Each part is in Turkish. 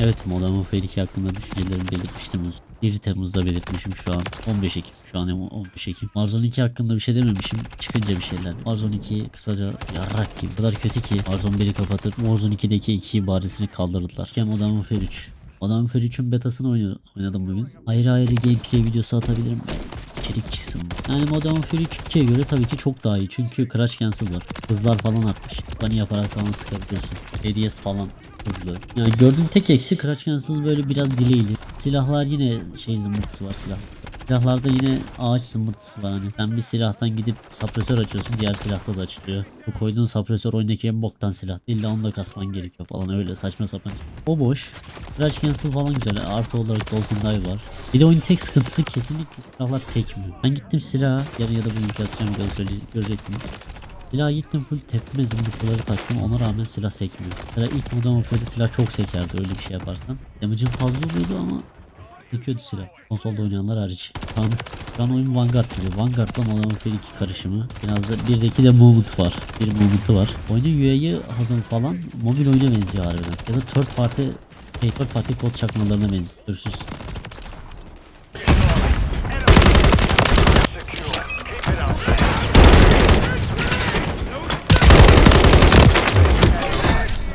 Evet Modern Warfare 2 hakkında düşüncelerimi belirtmiştim. 1 Temmuz'da belirtmişim şu an. 15 Ekim. Şu an 15 Ekim. Warzone 2 hakkında bir şey dememişim. Çıkınca bir şeyler. Warzone 2 kısaca yarrak gibi. O kadar kötü ki Warzone 1'i kapatıp Warzone 2'deki 2 ibaresini kaldırdılar. Hem Modern Warfare 3. Modern Warfare 3'ün betasını oynadım, bugün. Ayrı ayrı gameplay videosu atabilirim. içerik çıksın. Yani Modern Warfare 3'e göre tabii ki çok daha iyi. Çünkü crash cancel var. Hızlar falan artmış. Bunny yaparak falan sıkabiliyorsun. ADS falan hızlı. Yani gördüğüm tek eksi crash cancel böyle biraz delay'li. Silahlar yine şey zımbırtısı var silah. Silahlarda yine ağaç zımbırtısı var hani. Sen bir silahtan gidip suppressor açıyorsun diğer silahta da açılıyor. Bu koyduğun suppressor oyundaki en boktan silah. İlla onu da kasman gerekiyor falan öyle saçma sapan. O boş. Crash cancel falan güzel. Artı olarak Dolphin Dive var. Bir de oyunun tek sıkıntısı kesinlikle silahlar sekmiyor. Ben gittim silaha yarın ya da bugün atacağım göreceksiniz. Silah gittim full tepme zımbırtıları taktım ona rağmen silah sekmiyor. Mesela ilk Modern Warfare'de silah çok sekerdi öyle bir şey yaparsan. Damage'ın fazla oluyordu ama sekiyordu silah. Konsolda oynayanlar hariç. Şu an, şu an oyun Vanguard gibi. Vanguard'la Modern Warfare 2 karışımı. Biraz da birdeki de movement var. Bir movement'ı var. Oyunun UI'yi adım falan mobil oyuna benziyor harbiden. Ya da third party third party kod çakmalarına benziyor. Görüşürüz.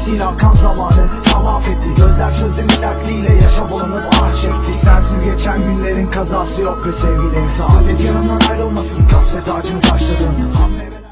endişesiyle akan zamanı tavaf etti. Gözler sözlerin sertliğiyle yaşa bulanıp ah çekti. Sensiz geçen günlerin kazası yok be sevgili insan Adet yanımdan ayrılmasın. Kasvet ağacını taşladın. Ham meyveler